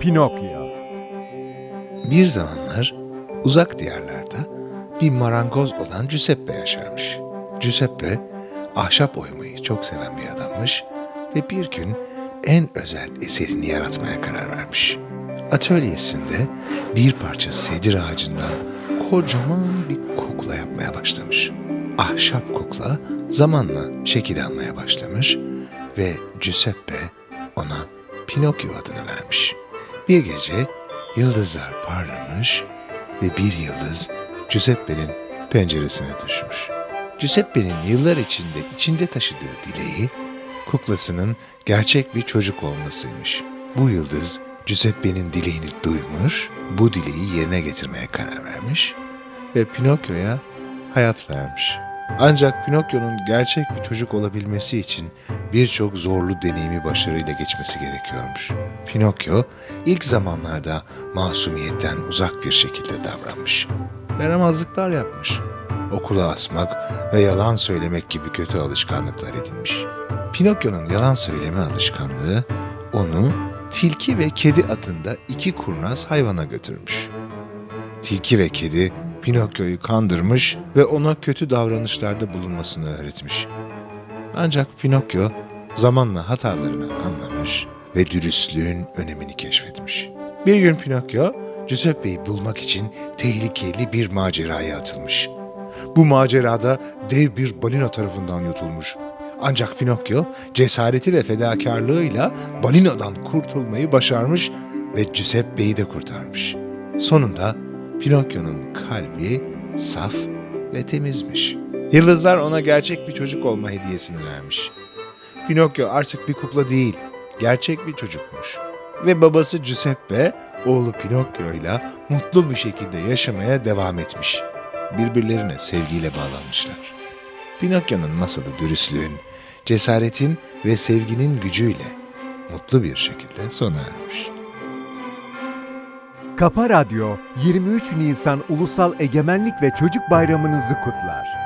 Pinokyo Bir zamanlar uzak diyarlarda bir marangoz olan Giuseppe yaşarmış. Giuseppe ahşap oymayı çok seven bir adammış ve bir gün en özel eserini yaratmaya karar vermiş. Atölyesinde bir parça sedir ağacından kocaman bir kukla yapmaya başlamış. Ahşap kukla zamanla şekil almaya başlamış ve Giuseppe ona Pinokyo adını vermiş. Bir gece yıldızlar parlamış ve bir yıldız Giuseppe'nin penceresine düşmüş. Giuseppe'nin yıllar içinde içinde taşıdığı dileği kuklasının gerçek bir çocuk olmasıymış. Bu yıldız Giuseppe'nin dileğini duymuş, bu dileği yerine getirmeye karar vermiş ve Pinokyo'ya hayat vermiş. Ancak Pinokyo'nun gerçek bir çocuk olabilmesi için birçok zorlu deneyimi başarıyla geçmesi gerekiyormuş. Pinokyo ilk zamanlarda masumiyetten uzak bir şekilde davranmış. Yaramazlıklar yapmış. Okula asmak ve yalan söylemek gibi kötü alışkanlıklar edinmiş. Pinokyo'nun yalan söyleme alışkanlığı onu tilki ve kedi adında iki kurnaz hayvana götürmüş. Tilki ve kedi Pinokyo'yu kandırmış ve ona kötü davranışlarda bulunmasını öğretmiş. Ancak Pinokyo zamanla hatalarını anlamış ve dürüstlüğün önemini keşfetmiş. Bir gün Pinokyo, Giuseppe'yi bulmak için tehlikeli bir maceraya atılmış. Bu macerada dev bir balina tarafından yutulmuş. Ancak Pinokyo cesareti ve fedakarlığıyla balinadan kurtulmayı başarmış ve Giuseppe'yi de kurtarmış. Sonunda Pinokyo'nun kalbi saf ve temizmiş. Yıldızlar ona gerçek bir çocuk olma hediyesini vermiş. Pinokyo artık bir kukla değil, gerçek bir çocukmuş. Ve babası Giuseppe, oğlu Pinokyo ile mutlu bir şekilde yaşamaya devam etmiş. Birbirlerine sevgiyle bağlanmışlar. Pinokyo'nun masalı dürüstlüğün, cesaretin ve sevginin gücüyle mutlu bir şekilde sona ermiş. Kafa Radyo 23 Nisan Ulusal Egemenlik ve Çocuk Bayramınızı kutlar.